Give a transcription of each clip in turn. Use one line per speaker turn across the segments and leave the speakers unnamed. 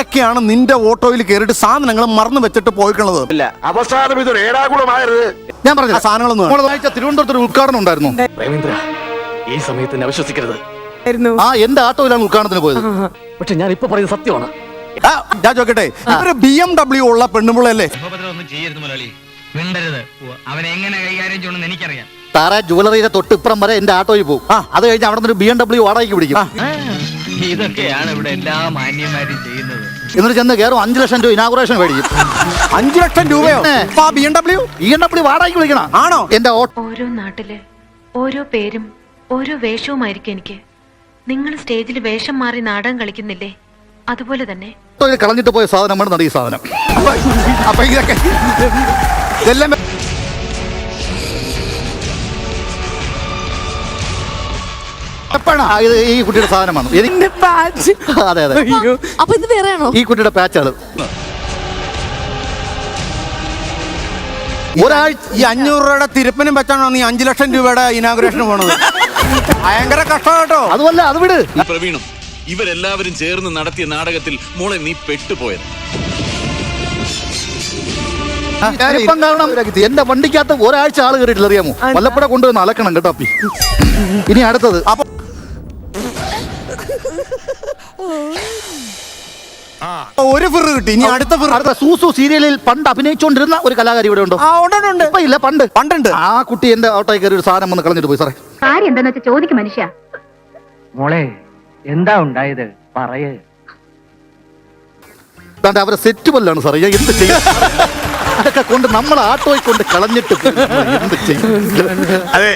ആരൊക്കെയാണ് നിന്റെ ഓട്ടോയിൽ കയറിയിട്ട് സാധനങ്ങൾ മറന്നു വെച്ചിട്ട് പോയിട്ടുള്ളത്
അവസാനം ഇതൊരു
ഞാൻ പറഞ്ഞ
സാധനങ്ങളൊന്നും
നമ്മൾ തിരുവനന്തപുരത്ത് ഒരു ഉദ്ഘാടനം ഉണ്ടായിരുന്നു.
പ്രേമേന്ദ്ര ഈ സമയത്ത് എന്നെ
ആ എന്റെ ആട്ടോയിലാണ് ഉദ്ഘാടനത്തിന് പോയത്.
പക്ഷെ ഞാൻ ഇപ്പൊ പറയുന്നത് സത്യമാണ്.
ആ, ഞാൻ ചോക്കട്ടെ ഇവർ ബി എം ഡബ്ല്യു ഉള്ള പെണ്ണുമ്പോളല്ലേ
ഉപദ്രവം ചെയ്യരുത് മുതലാളി. മിണ്ടരുത്. അവനെ എങ്ങനെ കൈകാര്യം ചെയ്യണമെന്ന് എനിക്കറിയാം.
താറ ജുവലറിയുടെ തൊട്ട് ഇപ്പുറം വരെ എന്റെ ആട്ടോയിൽ പോകും. അത് കഴിഞ്ഞ് അവിടെ നിന്ന് ബി എം ഡബ്ല്യു വാടകയ്ക്ക് പിടിക്കും.
ഇതൊക്കെയാണ് ഇവിടെ എല്ലാ മാന്യന്മാരും ചെയ്യുന്നത്.
എന്നിട്ട് ചെന്ന് കയറും അഞ്ചു ലക്ഷം രൂപ ഇനാഗുറേഷൻ മേടിക്കും.
അഞ്ചു ലക്ഷം രൂപയോ? B M W
B M W വാടകയ്ക്ക് വിളിക്കണം.
ആണോ?
എന്റെ
ഓരോ നാട്ടിൽ ഓരോ പേരും ഓരോ വേഷവുമായിരിക്കും എനിക്ക്. നിങ്ങൾ സ്റ്റേജിൽ വേഷം മാറി നാടകം കളിക്കുന്നില്ലേ? അതുപോലെ തന്നെ
കളഞ്ഞിട്ട് പോയ സാധനമാണ് നട ഈ സാധനം.
അപ്പൊ അപ്പൊ ഇതൊക്കെ ഇതെല്ലാം
എപ്പോഴാണ് ഇത് ഈ കുട്ടിയുടെ സാധനമാണ്. എനിക്ക്
എന്റെ പാച്ച്
അതെ അതെ.
അയ്യോ.
അപ്പൊ ഇത് വേറെയാണോ?
ഈ കുട്ടിയുടെ പാച്ചാണ് ഒരാഴ്ച
ഈ അഞ്ഞൂറ് രൂപയുടെ തിരുപ്പനും വെച്ചാണോ നീ അഞ്ചു ലക്ഷം രൂപയുടെ ഇനാഗ്രേഷൻ പോണത്? ഭയങ്കര കഷ്ടം കേട്ടോ.
അതുമല്ല അത് വിട്.
ഈ പ്രവീണും ഇവരെല്ലാവരും ചേർന്ന് നടത്തിയ നാടകത്തിൽ മോളെ നീ പെട്ടുപോയത്.
കാരണം എന്റെ വണ്ടിക്കകത്ത് ഒരാഴ്ച ആൾ കയറിയിട്ടില്ല അറിയാമോ വല്ലപ്പുഴ കൊണ്ടുവന്ന് അലക്കണം കേട്ടോ അപ്പി. ഇനി അടുത്തത്.
അപ്പൊ ഒരു ഫിറ് കിട്ടി. ഇനി അടുത്ത ഫിറ്.
അടുത്ത സൂസു സീരിയലിൽ പണ്ട് അഭിനയിച്ചുകൊണ്ടിരുന്ന ഒരു കലാകാരി ഇവിടെ ഉണ്ടോ?
ആ ഉണ്ട്
ഇപ്പൊ ഇല്ല പണ്ട്.
പണ്ടുണ്ട്.
ആ കുട്ടി എന്റെ ഓട്ടോയിൽ കയറി ഒരു സാധനം വന്ന് കളഞ്ഞിട്ട് പോയി സാറേ.
കാര്യം എന്താന്ന് വെച്ചാൽ ചോദിക്കും മനുഷ്യ.
മോളെ എന്താ ഉണ്ടായത്? പറയേ.
അവരെ സെറ്റ് പല്ലാണ് സാറേ. ഞാൻ എന്ത് ചെയ്യും? അതൊക്കെ കൊണ്ട് നമ്മൾ ആട്ടോയിൽ കൊണ്ട് കളഞ്ഞിട്ട് എന്ത്
അതെ.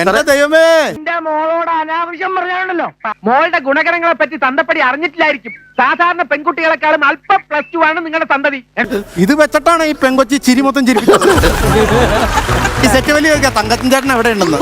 എന്റെ ദൈവമേ.
എന്റെ മോളോട് അനാവശ്യം പറഞ്ഞാണല്ലോ. മോളുടെ ഗുണഗണങ്ങളെ പറ്റി തന്തപ്പടി അറിഞ്ഞിട്ടില്ലായിരിക്കും. സാധാരണ പെൺകുട്ടികളെക്കാളും അല്പം പ്ലസ് ടു ആണ് നിങ്ങളുടെ സന്തതി
ഇത് വെച്ചിട്ടാണ് ഈ പെങ്കൊച്ചി ചിരി മൊത്തം ചിരിപ്പിച്ചത്. ഈ സെറ്റ് വലിയ തങ്കത്തിൻ ചേട്ടൻ എവിടെ ഉണ്ടെന്ന്